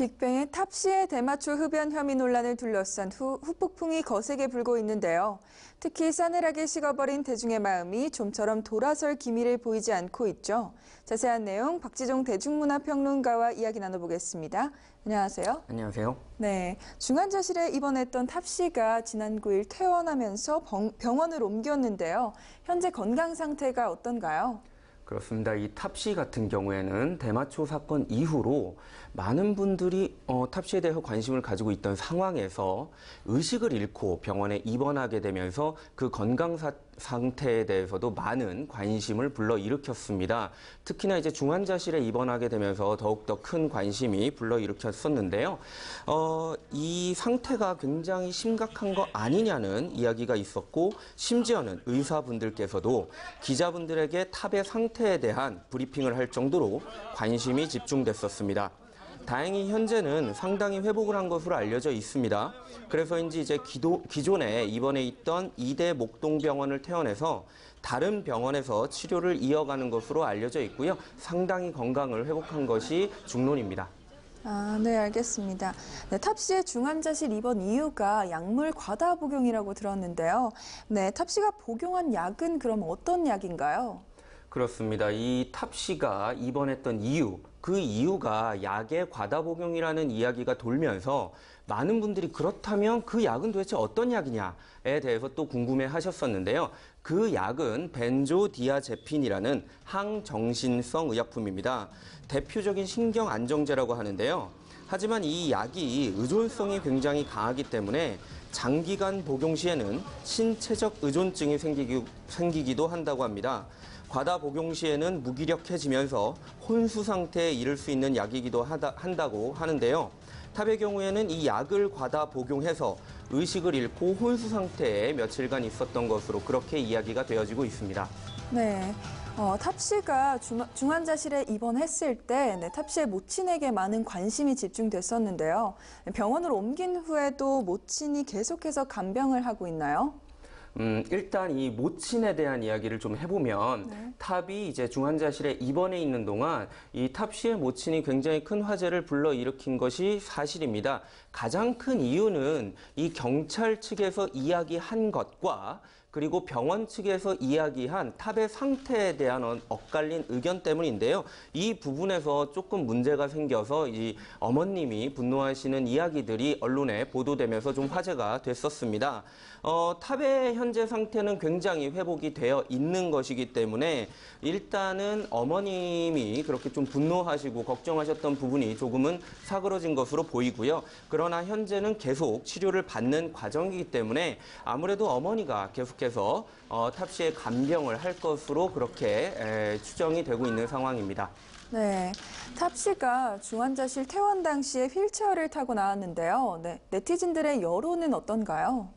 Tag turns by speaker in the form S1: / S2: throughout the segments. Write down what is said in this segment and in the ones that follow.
S1: 빅뱅의 탑시의 대마초 흡연 혐의 논란을 둘러싼 후, 후폭풍이 거세게 불고 있는데요. 특히 싸늘하게 식어버린 대중의 마음이 좀처럼 돌아설 기미를 보이지 않고 있죠. 자세한 내용 박지종 대중문화평론가와 이야기 나눠보겠습니다. 안녕하세요.
S2: 안녕하세요.
S1: 네, 중환자실에 입원했던 탑씨가 지난 9일 퇴원하면서 병, 병원을 옮겼는데요. 현재 건강 상태가 어떤가요?
S2: 그렇습니다. 이 탑씨 같은 경우에는 대마초 사건 이후로 많은 분들이 어, 탑씨에 대해서 관심을 가지고 있던 상황에서 의식을 잃고 병원에 입원하게 되면서 그 건강 사, 상태에 대해서도 많은 관심을 불러일으켰습니다. 특히나 이제 중환자실에 입원하게 되면서 더욱더 큰 관심이 불러일으켰었는데요. 어, 이 상태가 굉장히 심각한 거 아니냐는 이야기가 있었고 심지어는 의사분들께서도 기자분들에게 탑의 상태에 대한 브리핑을 할 정도로 관심이 집중됐었습니다. 다행히 현재는 상당히 회복을 한 것으로 알려져 있습니다. 그래서인지 이제 기도, 기존에 입원해 있던 이대 목동병원을 퇴원해서 다른 병원에서 치료를 이어가는 것으로 알려져 있고요. 상당히 건강을 회복한 것이 중론입니다.
S1: 아, 네, 알겠습니다. 네, 탑시의 중환자실 입원 이유가 약물 과다 복용이라고 들었는데요. 네, 탑시가 복용한 약은 그럼 어떤 약인가요?
S2: 그렇습니다. 이 탑씨가 입원했던 이유, 그 이유가 약의 과다 복용이라는 이야기가 돌면서 많은 분들이 그렇다면 그 약은 도대체 어떤 약이냐에 대해서 또 궁금해 하셨었는데요. 그 약은 벤조디아제핀이라는 항정신성 의약품입니다. 대표적인 신경 안정제라고 하는데요. 하지만 이 약이 의존성이 굉장히 강하기 때문에 장기간 복용 시에는 신체적 의존증이 생기기, 생기기도 한다고 합니다. 과다 복용 시에는 무기력해지면서 혼수 상태에 이를 수 있는 약이기도 하다, 한다고 하는데요. 탑의 경우에는 이 약을 과다 복용해서 의식을 잃고 혼수 상태에 며칠간 있었던 것으로 그렇게 이야기가 되어지고 있습니다.
S1: 네. 어, 탑씨가 중, 중환자실에 입원했을 때 네, 탑씨의 모친에게 많은 관심이 집중됐었는데요. 병원으로 옮긴 후에도 모친이 계속해서 간병을 하고 있나요?
S2: 음, 일단 이 모친에 대한 이야기를 좀 해보면
S1: 네.
S2: 탑이 이제 중환자실에 입원해 있는 동안 이탑 씨의 모친이 굉장히 큰 화제를 불러 일으킨 것이 사실입니다. 가장 큰 이유는 이 경찰 측에서 이야기한 것과 그리고 병원 측에서 이야기한 탑의 상태에 대한 어- 엇갈린 의견 때문인데요. 이 부분에서 조금 문제가 생겨서 이 어머님이 분노하시는 이야기들이 언론에 보도되면서 좀 화제가 됐었습니다. 어, 탑의 현재 상태는 굉장히 회복이 되어 있는 것이기 때문에 일단은 어머님이 그렇게 좀 분노하시고 걱정하셨던 부분이 조금은 사그러진 것으로 보이고요. 그러나 현재는 계속 치료를 받는 과정이기 때문에 아무래도 어머니가 계속 해서 어, 탑 씨의 간병을 할 것으로 그렇게 에, 추정이 되고 있는 상황입니다.
S1: 네. 탑 씨가 중환자실 퇴원 당시에 휠체어를 타고 나왔는데요. 네. 네티즌들의 여론은 어떤가요?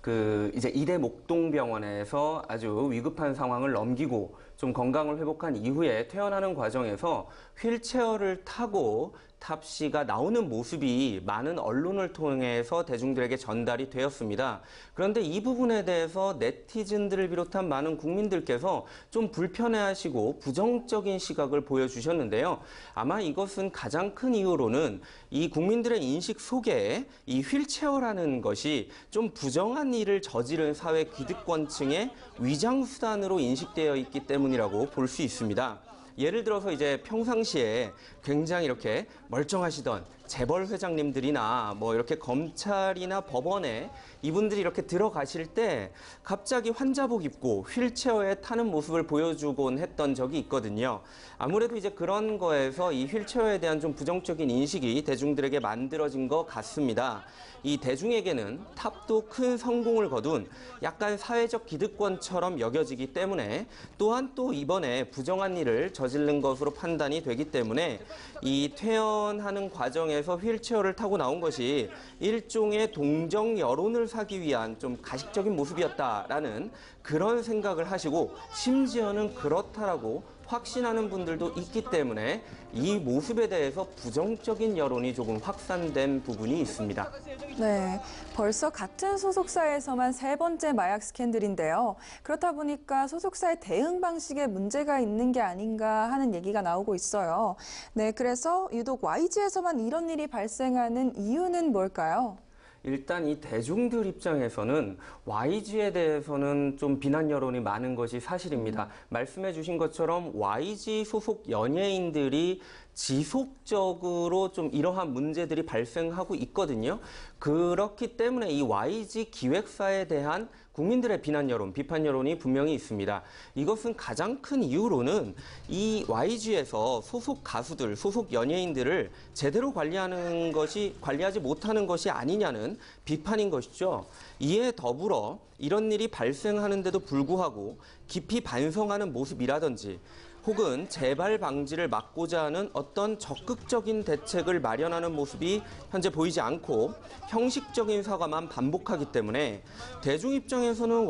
S2: 그 이제 이대 목동병원에서 아주 위급한 상황을 넘기고 좀 건강을 회복한 이후에 퇴원하는 과정에서 휠체어를 타고 탑 씨가 나오는 모습이 많은 언론을 통해서 대중들에게 전달이 되었습니다. 그런데 이 부분에 대해서 네티즌들을 비롯한 많은 국민들께서 좀 불편해하시고 부정적인 시각을 보여주셨는데요. 아마 이것은 가장 큰 이유로는 이 국민들의 인식 속에 이 휠체어라는 것이 좀 부정한 일을 저지른 사회 기득권층의 위장 수단으로 인식되어 있기 때문이라고 볼 수 있습니다. 예를 들어서 이제 평상시에 굉장히 이렇게 멀쩡하시던 재벌 회장님들이나 뭐 이렇게 검찰이나 법원에 이분들이 이렇게 들어가실 때 갑자기 환자복 입고 휠체어에 타는 모습을 보여주곤 했던 적이 있거든요. 아무래도 이제 그런 거에서 이 휠체어에 대한 좀 부정적인 인식이 대중들에게 만들어진 것 같습니다. 이 대중에게는 탑도 큰 성공을 거둔 약간 사회적 기득권처럼 여겨지기 때문에 또한 또 이번에 부정한 일을 저지른 것으로 판단이 되기 때문에 이 퇴원하는 과정 에서 휠체어를 타고 나온 것이 일종의 동정 여론을 사기 위한 좀 가식적인 모습이었다라는 그런 생각을 하시고 심지어는 그렇다라고 확신하는 분들도 있기 때문에 이 모습에 대해서 부정적인 여론이 조금 확산된 부분이 있습니다.
S1: 네, 벌써 같은 소속사에서만 세 번째 마약 스캔들인데요. 그렇다 보니까 소속사의 대응 방식에 문제가 있는 게 아닌가 하는 얘기가 나오고 있어요. 네, 그래서 유독 YG에서만 이런 일이 발생하는 이유는 뭘까요?
S2: 일단 이 대중들 입장에서는 YG에 대해서는 좀 비난 여론이 많은 것이 사실입니다. 말씀해 주신 것처럼 YG 소속 연예인들이 지속적으로 좀 이러한 문제들이 발생하고 있거든요. 그렇기 때문에 이 YG 기획사에 대한 국민들의 비난 여론, 비판 여론이 분명히 있습니다. 이것은 가장 큰 이유로는 이 YG에서 소속 가수들, 소속 연예인들을 제대로 관리하는 것이, 관리하지 못하는 것이 아니냐는 비판인 것이죠. 이에 더불어 이런 일이 발생하는데도 불구하고 깊이 반성하는 모습이라든지 혹은 재발 방지를 막고자 하는 어떤 적극적인 대책을 마련하는 모습이 현재 보이지 않고 형식적인 사과만 반복하기 때문에 대중 입장에서는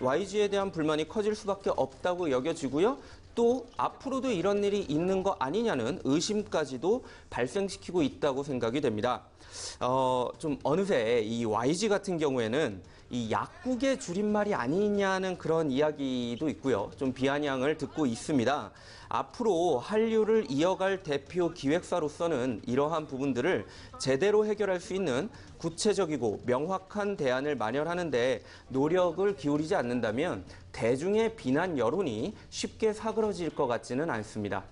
S2: YG에 대한 불만이 커질 수밖에 없다고 여겨지고요. 또 앞으로도 이런 일이 있는 거 아니냐는 의심까지도 발생시키고 있다고 생각이 됩니다. 어, 좀 어느새 이 YG 같은 경우에는 이 약국의 줄임말이 아니냐는 그런 이야기도 있고요. 좀 비아냥을 듣고 있습니다. 앞으로 한류를 이어갈 대표 기획사로서는 이러한 부분들을 제대로 해결할 수 있는 구체적이고 명확한 대안을 마련하는데 노력을 기울이지 않는다면 대중의 비난 여론이 쉽게 사그러질 것 같지는 않습니다.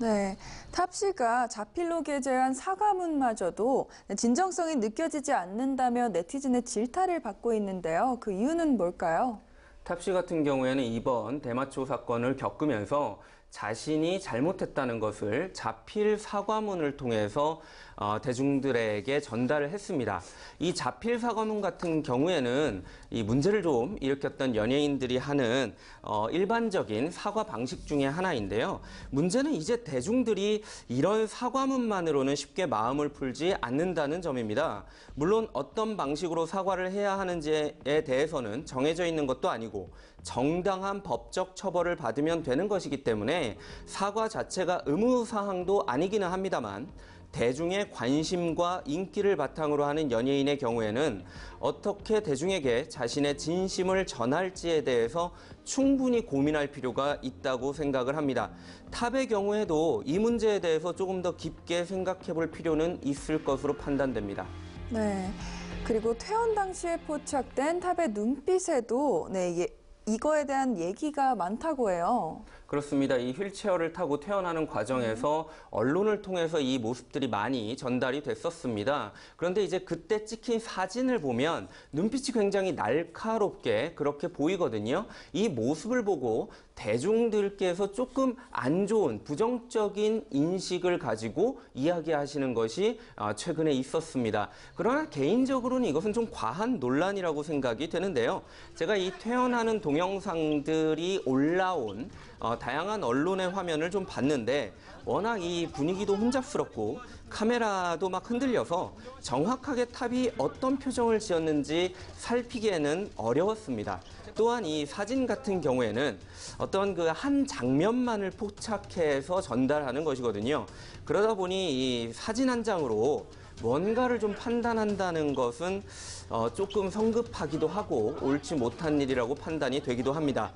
S1: 네, 탑씨가 자필로 게재한 사과문마저도 진정성이 느껴지지 않는다며 네티즌의 질타를 받고 있는데요. 그 이유는 뭘까요?
S2: 탑씨 같은 경우에는 이번 대마초 사건을 겪으면서 자신이 잘못했다는 것을 자필 사과문을 통해서 어, 대중들에게 전달을 했습니다. 이 자필 사과문 같은 경우에는 이 문제를 좀 일으켰던 연예인들이 하는 어, 일반적인 사과 방식 중에 하나인데요. 문제는 이제 대중들이 이런 사과문만으로는 쉽게 마음을 풀지 않는다는 점입니다. 물론 어떤 방식으로 사과를 해야 하는지에 대해서는 정해져 있는 것도 아니고 정당한 법적 처벌을 받으면 되는 것이기 때문에 사과 자체가 의무사항도 아니기는 합니다만 대중의 관심과 인기를 바탕으로 하는 연예인의 경우에는 어떻게 대중에게 자신의 진심을 전할지에 대해서 충분히 고민할 필요가 있다고 생각을 합니다. 탑의 경우에도 이 문제에 대해서 조금 더 깊게 생각해 볼 필요는 있을 것으로 판단됩니다.
S1: 네. 그리고 퇴원 당시에 포착된 탑의 눈빛에도 네, 예, 이거에 대한 얘기가 많다고 해요.
S2: 그렇습니다. 이 휠체어를 타고 퇴원하는 과정에서 언론을 통해서 이 모습들이 많이 전달이 됐었습니다. 그런데 이제 그때 찍힌 사진을 보면 눈빛이 굉장히 날카롭게 그렇게 보이거든요. 이 모습을 보고 대중들께서 조금 안 좋은 부정적인 인식을 가지고 이야기하시는 것이 아, 최근에 있었습니다. 그러나 개인적으로는 이것은 좀 과한 논란이라고 생각이 되는데요. 제가 이 퇴원하는 동영상들이 올라온 어, 다양한 언론의 화면을 좀 봤는데 워낙 이 분위기도 혼잡스럽고 카메라도 막 흔들려서 정확하게 탑이 어떤 표정을 지었는지 살피기에는 어려웠습니다. 또한 이 사진 같은 경우에는 어떤 그 한 장면만을 포착해서 전달하는 것이거든요. 그러다 보니 이 사진 한 장으로 뭔가를 좀 판단한다는 것은 어, 조금 성급하기도 하고 옳지 못한 일이라고 판단이 되기도 합니다.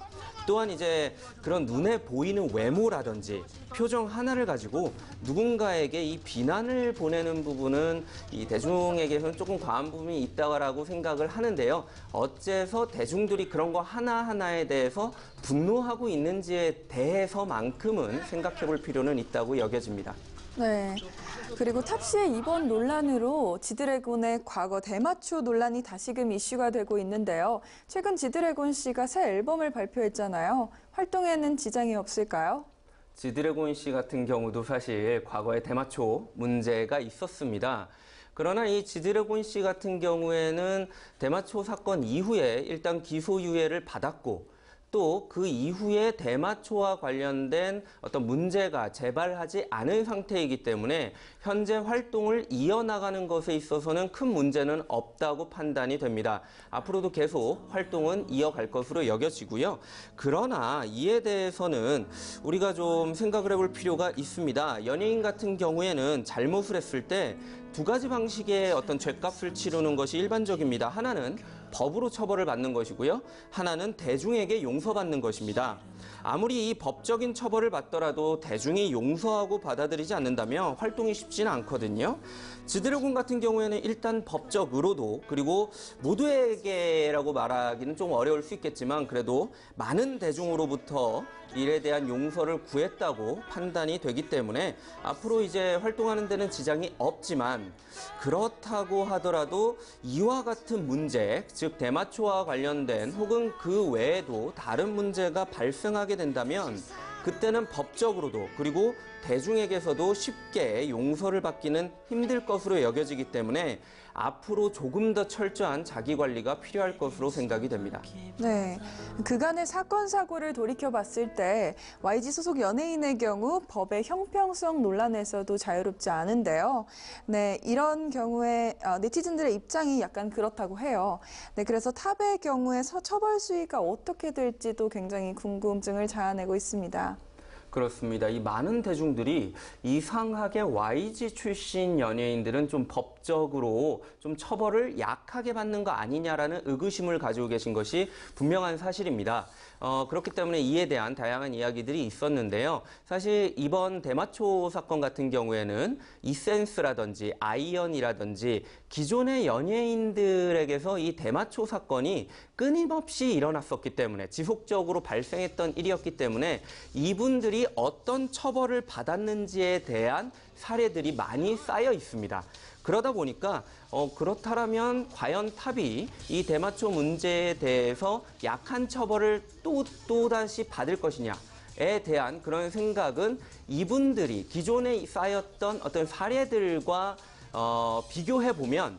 S2: 또한 이제 그런 눈에 보이는 외모라든지 표정 하나를 가지고 누군가에게 이 비난을 보내는 부분은 이 대중에게서는 조금 과한 부분이 있다고 생각을 하는데요. 어째서 대중들이 그런 거 하나하나에 대해서 분노하고 있는지에 대해서만큼은 생각해 볼 필요는 있다고 여겨집니다.
S1: 네. 그리고 탑씨의 이번 논란으로 지드래곤의 과거 대마초 논란이 다시금 이슈가 되고 있는데요. 최근 지드래곤 씨가 새 앨범을 발표했잖아요. 활동에는 지장이 없을까요?
S2: 지드래곤 씨 같은 경우도 사실 과거에 대마초 문제가 있었습니다. 그러나 이 지드래곤 씨 같은 경우에는 대마초 사건 이후에 일단 기소유예를 받았고 또 그 이후에 대마초와 관련된 어떤 문제가 재발하지 않은 상태이기 때문에 현재 활동을 이어나가는 것에 있어서는 큰 문제는 없다고 판단이 됩니다. 앞으로도 계속 활동은 이어갈 것으로 여겨지고요. 그러나 이에 대해서는 우리가 좀 생각을 해볼 필요가 있습니다. 연예인 같은 경우에는 잘못을 했을 때 두 가지 방식의 어떤 죄값을 치르는 것이 일반적입니다. 하나는 법으로 처벌을 받는 것이고요. 하나는 대중에게 용서받는 것입니다. 아무리 이 법적인 처벌을 받더라도 대중이 용서하고 받아들이지 않는다면 활동이 쉽지는 않거든요. 지드래곤 같은 경우에는 일단 법적으로도 그리고 모두에게라고 말하기는 좀 어려울 수 있겠지만 그래도 많은 대중으로부터 일에 대한 용서를 구했다고 판단이 되기 때문에 앞으로 이제 활동하는 데는 지장이 없지만 그렇다고 하더라도 이와 같은 문제, 즉 대마초와 관련된 혹은 그 외에도 다른 문제가 발생하게 된다면 그때는 법적으로도 그리고 대중에게서도 쉽게 용서를 받기는 힘들 것으로 여겨지기 때문에 앞으로 조금 더 철저한 자기 관리가 필요할 것으로 생각이 됩니다.
S1: 네. 그간의 사건, 사고를 돌이켜봤을 때 YG 소속 연예인의 경우 법의 형평성 논란에서도 자유롭지 않은데요. 네. 이런 경우에 어, 네티즌들의 입장이 약간 그렇다고 해요. 네. 그래서 탑의 경우에 서- 처벌 수위가 어떻게 될지도 굉장히 궁금증을 자아내고 있습니다.
S2: 그렇습니다. 이 많은 대중들이 이상하게 YG 출신 연예인들은 좀 법적으로 좀 처벌을 약하게 받는 거 아니냐라는 의구심을 가지고 계신 것이 분명한 사실입니다. 어, 그렇기 때문에 이에 대한 다양한 이야기들이 있었는데요. 사실 이번 대마초 사건 같은 경우에는 이센스라든지 아이언이라든지 기존의 연예인들에게서 이 대마초 사건이 끊임없이 일어났었기 때문에 지속적으로 발생했던 일이었기 때문에 이분들이 어떤 처벌을 받았는지에 대한 사례들이 많이 쌓여 있습니다. 그러다 보니까 어, 그렇다면 과연 탑이 이 대마초 문제에 대해서 약한 처벌을 또 또다시 받을 것이냐 에 대한 그런 생각은 이분들이 기존에 쌓였던 어떤 사례들과 어, 비교해 보면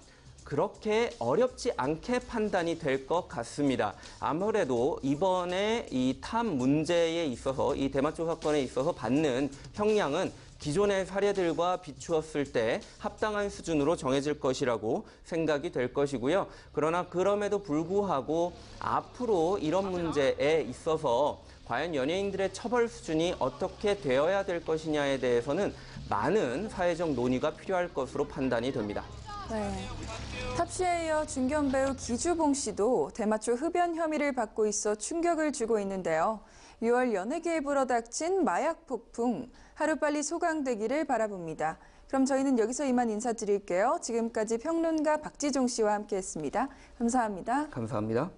S2: 그렇게 어렵지 않게 판단이 될 것 같습니다. 아무래도 이번에 이 탑 문제에 있어서 이 대마초 사건에 있어서 받는 형량은 기존의 사례들과 비추었을 때 합당한 수준으로 정해질 것이라고 생각이 될 것이고요. 그러나 그럼에도 불구하고 앞으로 이런 문제에 있어서 과연 연예인들의 처벌 수준이 어떻게 되어야 될 것이냐에 대해서는 많은 사회적 논의가 필요할 것으로 판단이 됩니다.
S1: 네. 탑씨에 이어 중견 배우 기주봉 씨도 대마초 흡연 혐의를 받고 있어 충격을 주고 있는데요. 6월 연예계에 불어닥친 마약 폭풍 하루빨리 소강되기를 바라봅니다. 그럼 저희는 여기서 이만 인사드릴게요. 지금까지 평론가 박지종 씨와 함께했습니다. 감사합니다.
S2: 감사합니다.